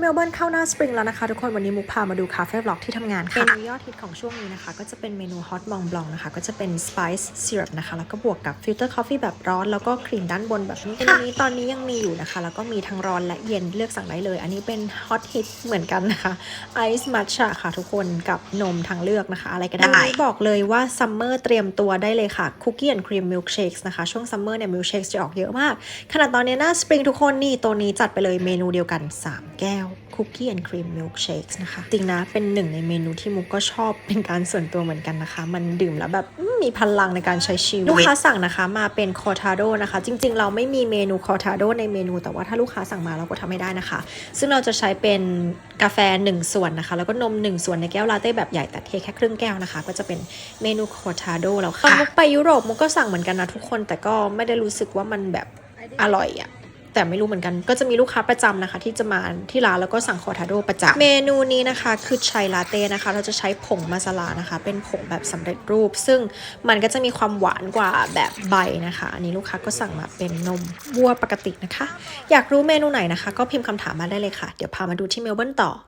เมลเบิร์นเข้าหน้าสปริงแล้วนะคะทุกคนวันนี้มุกพามาดูคาเฟ่บล็อกที่ทำงานค่ะเมนูยอดฮิตของช่วงนี้นะคะ ก็จะเป็นเมนูฮอตมองบลองนะคะ ก็จะเป็นสไปซ์ซีรัปนะคะ แล้วก็บวกกับฟิลเตอร์คอฟฟี่แบบร้อน แล้วก็ครีมด้านบนแบบนี้เมนูนี้ตอนนี้ยังมีอยู่นะคะ แล้วก็มีทั้งร้อนและเย็นเลือกสั่งได้เลย อันนี้เป็นฮอตฮิตเหมือนกันนะคะไอซ์มัทฉะค่ะทุกคนกับนมทางเลือกนะคะ อะไรก็ได้บอกเลยว่าซัมเมอร์เตรียมตัวได้เลยค่ะคุกกี้แอนด์ครีมมิลค์เชคนะคะช่วงซัมเมอร์เนี่ยมิลค์เชคจะออกเยอะมากขนาดตอนนี้หน้าสปริงทุกคนนี่ตัวนี้จัดไปเลยเมนูเดียวกัน3 แก้วคุกกี้แอนด์ครีมมิลค์เชคนะคะ จริงนะเป็นหนึ่งในเมนูที่มุกก็ชอบเป็นการส่วนตัวเหมือนกันนะคะ มันดื่มแล้วแบบอืมมีพลังในการใช้ชีวิต ลูกค้าสั่งนะคะมาเป็นคอร์ทาโดนะคะ จริง ๆ เราไม่มีเมนูคอร์ทาโดในเมนู แต่ว่าถ้าลูกค้าสั่งมาเราก็ทำให้ได้นะคะ ซึ่งเราจะใช้เป็นกาแฟ 1 ส่วนนะคะ แล้วก็นม 1 ส่วนในแก้วลาเต้แบบใหญ่แต่เทแค่ครึ่งแก้วนะคะ ก็จะเป็นเมนูคอร์ทาโดแล้วค่ะตอนมุกไปยุโรปมุกก็สั่งเหมือนกันนะทุกคนแต่ก็ไม่ได้รู้สึกว่ามันแบบอร่อยอะ แต่ไม่รู้เหมือนกัน ก็จะมีลูกค้าประจำนะคะ ที่จะมาที่ร้านแล้วก็สั่งคอร์ทาโดประจำเมนูนี้นะคะคือชัยลาเต้นะคะ เราจะใช้ผงมาซาลานะคะ เป็นผงแบบสำเร็จรูป ซึ่งมันก็จะมีความหวานกว่าแบบใบนะคะ อันนี้ลูกค้าก็สั่งมาเป็นนมวัวปกตินะคะ อยากรู้เมนูไหนนะคะ ก็พิมพ์คำถามมาได้เลยค่ะ เดี๋ยวพามาดูที่เมลเบิร์นต่อ